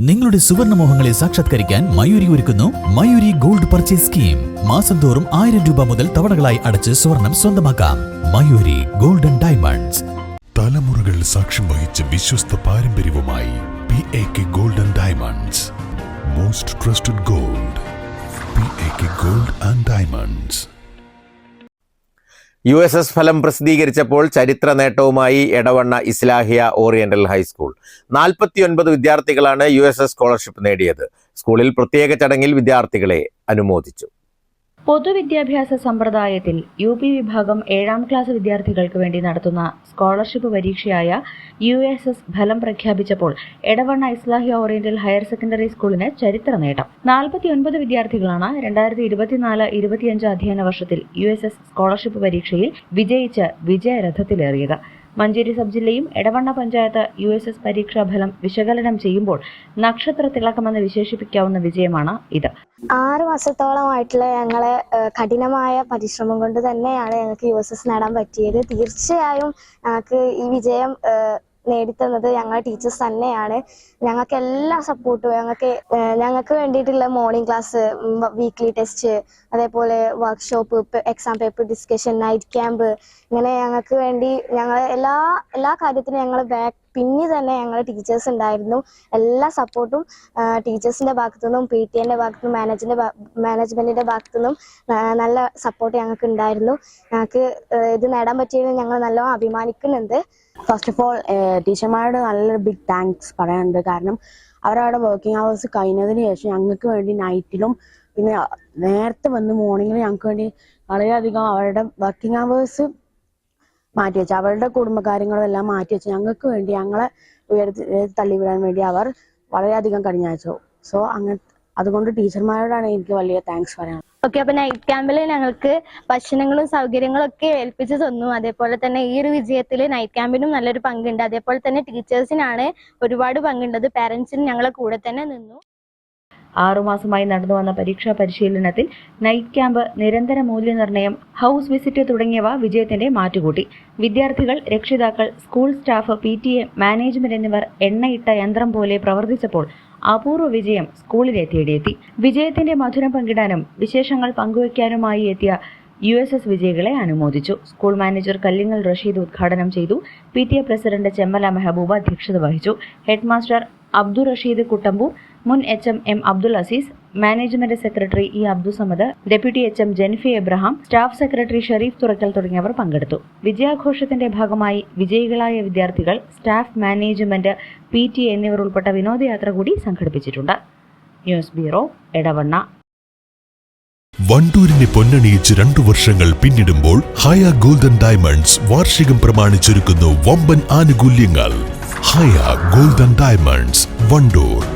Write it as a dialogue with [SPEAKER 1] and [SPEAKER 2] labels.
[SPEAKER 1] നിങ്ങളുടെ സുവർണ മോഹങ്ങളെ സാക്ഷാത്കരിക്കാൻ മയൂരി ഒരുക്കുന്നു മയൂരി ഗോൾഡ് പർച്ചേസ് സ്കീം. മാസം തോറും ആയിരം രൂപ മുതൽ തവണകളായി അടച്ച് സ്വർണം സ്വന്തമാക്കാം. Mayuri golden diamonds.
[SPEAKER 2] തലമുറകൾ സാക്ഷ്യം വഹിച്ച വിശ്വസ്ത പാരമ്പര്യവുമായി P A K golden diamonds. Most trusted gold P A K gold and diamonds
[SPEAKER 3] U S S ഫലം പ്രസിദ്ധീകരിച്ചപ്പോൾ ചരിത്ര നേട്ടവുമായി Edavanna Islahiya oriental high school. നാൽപ്പത്തിയൊൻപത് വിദ്യാർത്ഥികളാണ് യു എസ് എസ് സ്കോളർഷിപ്പ് നേടിയത്. സ്കൂളിൽ പ്രത്യേക ചടങ്ങിൽ വിദ്യാർത്ഥികളെ അനുമോദിച്ചു.
[SPEAKER 4] പൊതുവിദ്യാഭ്യാസ സമ്പ്രദായത്തിൽ യു പി വിഭാഗം ഏഴാം ക്ലാസ് വിദ്യാർത്ഥികൾക്ക് വേണ്ടി നടത്തുന്ന സ്കോളർഷിപ്പ് പരീക്ഷയായ യു എസ് എസ് ഫലം പ്രഖ്യാപിച്ചപ്പോൾ Edavanna Islahi oriental higher secondary സ്കൂളിന് ചരിത്ര നേട്ടം. നാൽപ്പത്തിയൊൻപത് വിദ്യാർത്ഥികളാണ് രണ്ടായിരത്തി ഇരുപത്തിനാല് ഇരുപത്തിയഞ്ച് അധ്യയന വർഷത്തിൽ യു എസ് എസ് സ്കോളർഷിപ്പ് പരീക്ഷയിൽ വിജയിച്ച് വിജയരഥത്തിലേറിയത്. മഞ്ചേരി സബ് ജില്ലയും Edavanna panchayat U S S പരീക്ഷാ ഫലം വിശകലനം ചെയ്യുമ്പോൾ നക്ഷത്ര തിളക്കമെന്ന് വിശേഷിപ്പിക്കാവുന്ന വിജയമാണ് ഇത്.
[SPEAKER 5] ആറ് മാസത്തോളമായിട്ടുള്ള ഞങ്ങളെ കഠിനമായ പരിശ്രമം കൊണ്ട് തന്നെയാണ് ഞങ്ങൾക്ക് യു എസ് എസ് നേടാൻ പറ്റിയത്. തീർച്ചയായും ഞങ്ങൾക്ക് ഈ വിജയം നേടിത്തന്നത് ഞങ്ങൾ ടീച്ചേഴ്സ് തന്നെയാണ്. ഞങ്ങൾക്ക് എല്ലാ സപ്പോർട്ടും ഞങ്ങൾക്ക് ഞങ്ങൾക്ക് വേണ്ടിയിട്ടുള്ള മോർണിംഗ് ക്ലാസ് വീക്ക്ലി ടെസ്റ്റ് അതേപോലെ workshop exam paper discussion night camp ഇങ്ങനെ ഞങ്ങൾക്ക് വേണ്ടി ഞങ്ങൾ എല്ലാ എല്ലാ കാര്യത്തിനും ഞങ്ങൾ ബാക്ക് പിന്നെ തന്നെ ഞങ്ങൾ ടീച്ചേഴ്സ് ഉണ്ടായിരുന്നു എല്ലാ സപ്പോർട്ടും ടീച്ചേഴ്സിന്റെ ഭാഗത്തു നിന്നും പി ടി എന്റെ ഭാഗത്തു നിന്നും മാനേജിന്റെ മാനേജ്മെന്റിന്റെ ഭാഗത്തു നിന്നും നല്ല സപ്പോർട്ട് ഞങ്ങൾക്ക് ഉണ്ടായിരുന്നു ഞങ്ങൾക്ക് ഇത് നേടാൻ പറ്റിയതിൽ ഞങ്ങൾ നല്ലോണം അഭിമാനിക്കുന്നുണ്ട്.
[SPEAKER 6] ഫസ്റ്റ് ഓഫ് ഓൾ ടീച്ചർമാരോട് നല്ലൊരു ബിഗ് താങ്ക്സ് പറയാനുണ്ട്. കാരണം അവരവിടെ വർക്കിംഗ് അവേഴ്സ് കഴിഞ്ഞതിന് ശേഷം ഞങ്ങൾക്ക് വേണ്ടി നൈറ്റിലും പിന്നെ നേരത്തെ വന്ന് മോർണിംഗിലും ഞങ്ങൾക്ക് വേണ്ടി വളരെയധികം അവരുടെ വർക്കിംഗ് അവേഴ്സ് മാറ്റി വെച്ചു അവരുടെ കുടുംബകാര്യങ്ങളും എല്ലാം മാറ്റി വെച്ച് ഞങ്ങൾക്ക് വേണ്ടി ഞങ്ങളെ ഉയർത്തി തള്ളിവിടാൻ വേണ്ടി അവർ വളരെയധികം കടിഞ്ഞാച്ചു സോ അങ്ങനെ അതുകൊണ്ട് ടീച്ചർമാരോടാണ് എനിക്ക് വലിയ താങ്ക്സ് പറയാൻ
[SPEAKER 7] ഓക്കെ അപ്പൊ നൈറ്റ് ക്യാമ്പിൽ ഞങ്ങൾക്ക് ഭക്ഷണങ്ങളും സൗകര്യങ്ങളും ഒക്കെ ഏൽപ്പിച്ചു തന്നു. അതേപോലെ തന്നെ ഈ ഒരു വിജയത്തിൽ നൈറ്റ് ക്യാമ്പിനും നല്ലൊരു പങ്കുണ്ട്. അതേപോലെ തന്നെ ടീച്ചേഴ്സിനാണ് ഒരുപാട് പങ്കുണ്ടത് പാരന്റ്സിന് ഞങ്ങളെ കൂടെ തന്നെ നിന്നു.
[SPEAKER 4] ആറുമാസമായി നടന്നു വന്ന പരീക്ഷാ പരിശീലനത്തിൽ നൈറ്റ് ക്യാമ്പ് നിരന്തര മൂല്യനിർണയം ഹൗസ് വിസിറ്റ് തുടങ്ങിയവ വിജയത്തിന്റെ മാറ്റുകൂട്ടി. വിദ്യാർത്ഥികൾ രക്ഷിതാക്കൾ school staff P T A management എന്നിവർ എണ്ണയിട്ട യന്ത്രം പോലെ പ്രവർത്തിച്ചപ്പോൾ അപൂർവ വിജയം സ്കൂളിലെ തേടിയെത്തി. വിജയത്തിന്റെ മധുരം പങ്കിടാനും വിശേഷങ്ങൾ പങ്കുവയ്ക്കാനുമായി എത്തിയ യു എസ് എസ് വിജയികളെ അനുമോദിച്ചു. സ്കൂൾ മാനേജർ കല്ലിങ്ങൽ റഷീദ് ഉദ്ഘാടനം ചെയ്തു. P T A president Chemmala Mehbooba അധ്യക്ഷത വഹിച്ചു. ഹെഡ്മാസ്റ്റർ അബ്ദുൾ റഷീദ് കുട്ടമ്പൂർ മുൻ H M M Abdul Azeez management secretary E Abdussamad deputy H M Jenfy Abraham staff secretary Sherif Thurakkal തുടങ്ങിയവർ പങ്കെടുത്തു. വിജയാഘോഷത്തിന്റെ ഭാഗമായി വിജയികളായ വിദ്യാർത്ഥികൾ സ്റ്റാഫ് മാനേജ്മെന്റ് പി ടി എന്നിവർ ഉൾപ്പെട്ട വിനോദയാത്ര കൂടി സംഘടിപ്പിച്ചിട്ടുണ്ട്. News bureau Edavanna.
[SPEAKER 2] വണ്ടൂരിനെ പൊന്നണിയിച്ച് രണ്ടു വർഷങ്ങൾ പിന്നിടുമ്പോൾ ഹയ ഗോൾഡൻ ഡയമണ്ട്സ് വാർഷികം പ്രമാണിച്ചൊരുക്കുന്നു വമ്പൻ ആനുകൂല്യങ്ങൾ. Haya golden diamonds Wandoor.